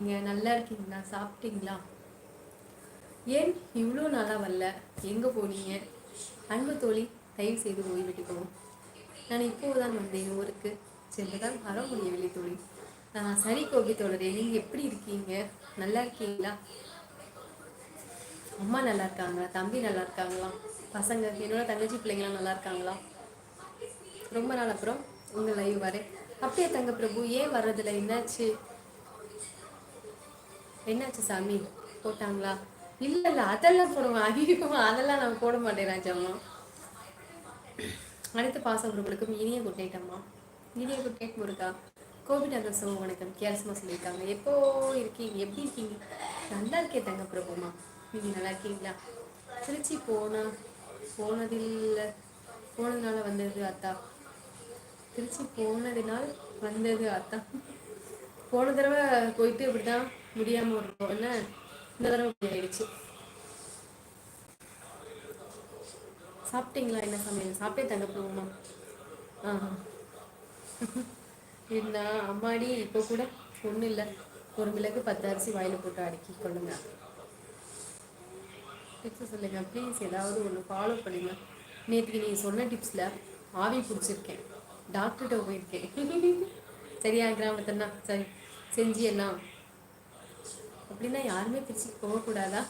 நீங்க நல்லா இருக்கீங்களா? சாப்பிட்டீங்களா? ஏன் இவ்வளோ நாளா வரல? எங்க போனீங்க? அன்பு தோழி தயவு செய்து ஓய்வெடுக்கவும் நான் இப்போதுதான் வந்தேன் ஊருக்கு. சென்றுதான் வர முடியவில்லை தோழி. நான் சரி கோபி தோழரே நீங்க எப்படி இருக்கீங்க? நல்லா இருக்கீங்களா? அம்மா நல்லா இருக்காங்க தம்பி நல்லா இருக்காங்களா? பசங்க என்னோட தங்கச்சி பிள்ளைங்களாம் நல்லா இருக்காங்களா? ரொம்ப நாள் அப்புறம் உங்க லைவ் வரேன். அப்படியே தங்க பிரபு ஏன் வர்றதில்ல? என்னாச்சு? என்னாச்சு சாமி? போட்டாங்களா? இல்ல இல்ல அதெல்லாம் போடுவோம் அதிகமாக அதெல்லாம் நான் போட மாட்டேன் ராஜம்மா அடுத்த பாசம் உங்களுக்கும் இனிய குட் நைட் அம்மா. இனிய குட் நைட் முருகா. கோவிட் அந்த சோ வணக்கம். கேரசமா சொல்லியிருக்காங்க. எப்போ இருக்கீங்க? எப்படி இருக்கீங்க? நல்லா இருக்கே தங்க பிரபுமா. நீங்கள் நல்லா இருக்கீங்களா? திருச்சி போனா போனதில்லை. போனதுனால வந்தது அத்தா. திருச்சி போனதினால் வந்தது அத்தா. போன தடவை போயிட்டு இப்படிதான் முடியாம இருக்கும் என்ன? இந்த தடவை இப்படி ஆயிடுச்சு. சாப்பிட்டீங்களா? என்ன சமையல்? சாப்பிட்டே தங்க போகுமா ஆ. என்ன அம்மாடி இப்போ கூட ஒன்றும் இல்லை. ஒரு மிளகு பத்து அரிசி வாயில போட்டு அடுக்கி கொள்ளுங்க. டிப்ஸ் சொல்லுங்க. ப்ளீஸ் ஏதாவது ஒன்று ஃபாலோ பண்ணுங்க. நேற்றுக்கு நீங்கள் சொன்ன டிப்ஸில் ஆவி பிடிச்சிருக்கேன். டாக்டர்கிட்ட போயிருக்கேன். சரியா? கிராமத்துனா சரி. செஞ்சு என்ன அப்படின்னா யாருமே திருச்சிக்கு போகக்கூடாதா?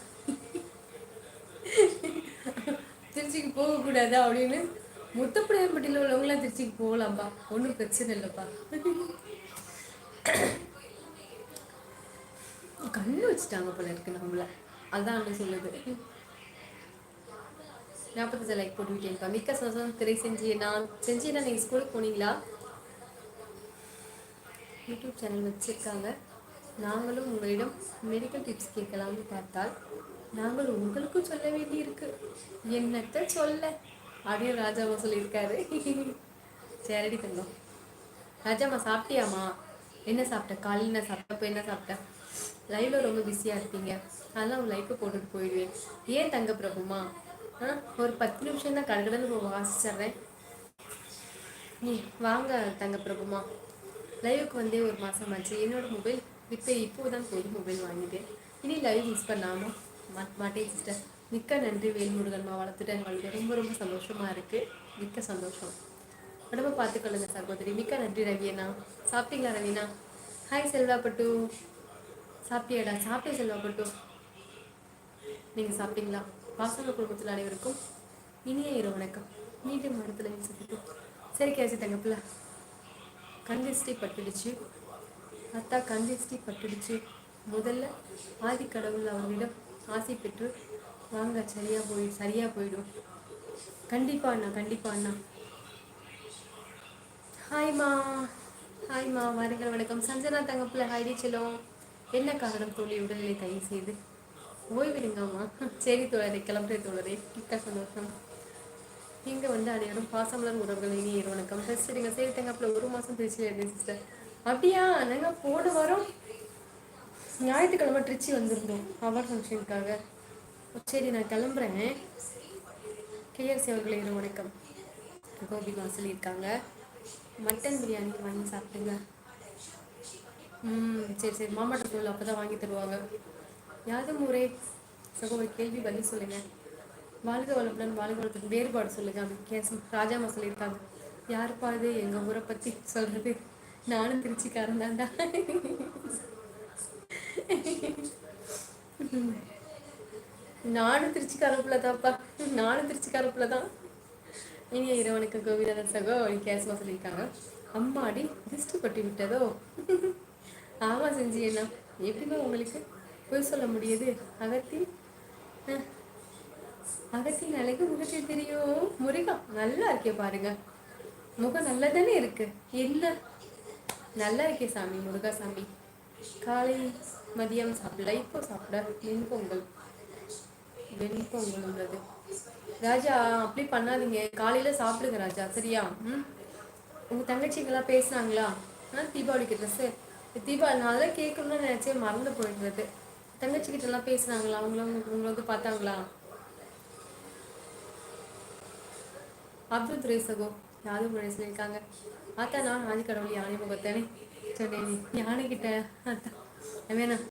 திருச்சிக்கு போகக்கூடாதா அப்படின்னு முத்தப்படையம்பட்டியில் உள்ளவங்களாம் திருச்சிக்கு போகலாம்ப்பா ஒன்றும் பிரச்சனை இல்லைப்பா. கண்ணு வச்சுட்டாங்க போல இருக்கு நம்மள. அதான் அப்படி சொல்லுது. நாற்பத்தஞ்சு லைக் போட்டு விட்டேன்ப்பா மிக்க சந்தோஷம். திரை செஞ்சு நான் செஞ்சேன்னா நீங்கள் ஸ்கூலுக்கு போனீங்களா? யூடியூப் சேனல் வச்சுருக்காங்க. நாங்களும் உங்களிடம் மெடிக்கல் டிப்ஸ் கேட்கலாம்னு பார்த்தால் நாங்கள் உங்களுக்கும் சொல்ல வேண்டியிருக்கு. என்னத்தை சொல்ல? அப்படின்னு ராஜாமா சொல்லியிருக்காரு. சரிடி தங்கம் ராஜாமா சாப்பிட்டியாம்மா? என்ன சாப்பிட்ட? காலையில் என்ன சாப்பிட்டப்போ என்ன சாப்பிட்ட? லைவ்ல ரொம்ப பிஸியாக இருப்பீங்க. அதெல்லாம் உன் லைஃப்பை போட்டுட்டு போயிடுவேன். ஏன் தங்க பிரபுமா? ஆ ஒரு பத்து நிமிஷம் தான் கடற்கடன்னு வாசிச்சிட்றேன் நீ வாங்க தங்க பிரபுமா. லைவுக்கு வந்தே ஒரு மாதம் ஆச்சு. என்னோடய மொபைல் இப்போ இப்போ தான் புது மொபைல் வாங்கிட்டேன் இனி லைவ் யூஸ் பண்ணாமல் மாட்டேன் சிஸ்டர் மிக்க நன்றி வேல்முருகன்மா வளர்த்துட்டேன் உங்களுக்கு ரொம்ப ரொம்ப சந்தோஷமாக இருக்குது மிக்க சந்தோஷம். உடம்ப பார்த்துக்கொள்ளுங்க சகோதரி. மிக்க நன்றி ரவியண்ணா சாப்பிட்டீங்களா ரவினா ஹாய் செல்வா பட்டு. சாப்பிட்டியாடா? சாப்பிட்டே செல்வா பட்டு. நீங்கள் சாப்பிட்டீங்களா? வாசக குடும்பத்தில் அனைவருக்கும் இனிய இரவு வணக்கம். மீண்டும் இடத்துல சரி கேசி தங்கப்பில்ல கந்திஷ்டி பட்டுடுச்சு. அத்தா கந்திஷ்டி பட்டுடுச்சு. முதல்ல ஆதி கடவுள் அவர்களிடம் ஆசை பெற்று வாங்க சரியாக போய் சரியா போயிடும். கண்டிப்பா அண்ணா கண்டிப்பா அண்ணா. ஹாய்மா ஹாய்மா வாருங்கள் வணக்கம். சஞ்சனா தங்கப்பில் ஹாய்டி செல்லும். என்ன காரணம் தோழி உடல்நிலை தயவு செய்து? ஓய்விடுங்கம்மா சரி தோழரை கிளம்புறேன் தோழரை. கிட்ட சந்தோஷம். இங்கே வந்து அனைவரும் பாசமலர் உறவுகள் இனி வணக்கம். சரிங்க. சரி தங்கப்பில் ஒரு மாதம் திருச்சியில் இருந்தேன் சிஸ்டர் அப்படியா? நாங்கள் போன வாரம் ஞாயிற்றுக்கிழமை திருச்சி வந்திருந்தோம் அவர் ஃபங்க்ஷனுக்காக சரி நான் கிளம்புறேன். கேஎஸ்சி அவர்களை இரவு வணக்கம். கோபிமா சொல்லியிருக்காங்க மட்டன் பிரியாணி வாங்கி சாப்பிட்டுங்க ம் சரி சரி. மாமாட்ட அப்போ தான் வாங்கி தருவாங்க. யாதும் ஊரே? சகோதரி கேள்வி பதில் சொல்லுங்கள் வாழ்க வளமுடன் வாழ்க வளத்துக்கு வேறுபாடு சொல்லுங்க. அப்படின்னு கேஸ் ராஜாமா சொல்லியிருக்காங்க யாருப்பா இது? எங்கள் ஊரை பற்றி சொல்கிறது நானும் திருச்சிக்காரன் தான்டா. நானும் திருச்சிக்காரப்புல தான்ப்பா. நானும் திருச்சிக்காரப்புல தான். இனிய இறைவனுக்கு கோவிந்தன் சகோ கேசமாக சொல்லியிருக்காங்க அம்மாடி திருஷ்டி பட்டு விட்டதோ? ஆமா செஞ்சு என்ன எப்படிமா உங்களுக்கு? பொய் சொல்ல முடியுது? அகத்தி? அகத்தின் அழகு முகத்தில் தெரியும். முருகா நல்லா இருக்கே பாருங்க. முகம் நல்லா தானே இருக்கு. என்ன? நல்லா இருக்கே சாமி முருகா சாமி. காலை மதியம் சாப்பிடல இப்போ சாப்பிட வெண்பொங்கல் வெண்பொங்கல் உள்ளது. ராஜா அப்படி பண்ணாதீங்க. காலையில சாப்பிடுங்க ராஜா சரியா? ம்? உங்க தங்கச்சிங்கெல்லாம் பேசுனாங்களா? ஆ தீபாவளிக்கு ட்ரெஸ்ஸு தீபாவளி நான் தான் கேட்கணும்னு நினைச்சேன் மறந்து போயிடுறது. தங்கச்சி கிட்ட எல்லாம் பேசுனாங்களா அவங்களும் உங்களை பார்த்தாங்களா? அப்துல் துரேசகோ யாரும் முறை சொல்லியிருக்காங்க அத்தா நான் ஆதி கடவுள் யானை முகத்தனே சொன்னேன் யானை அத்தா வேணாம்.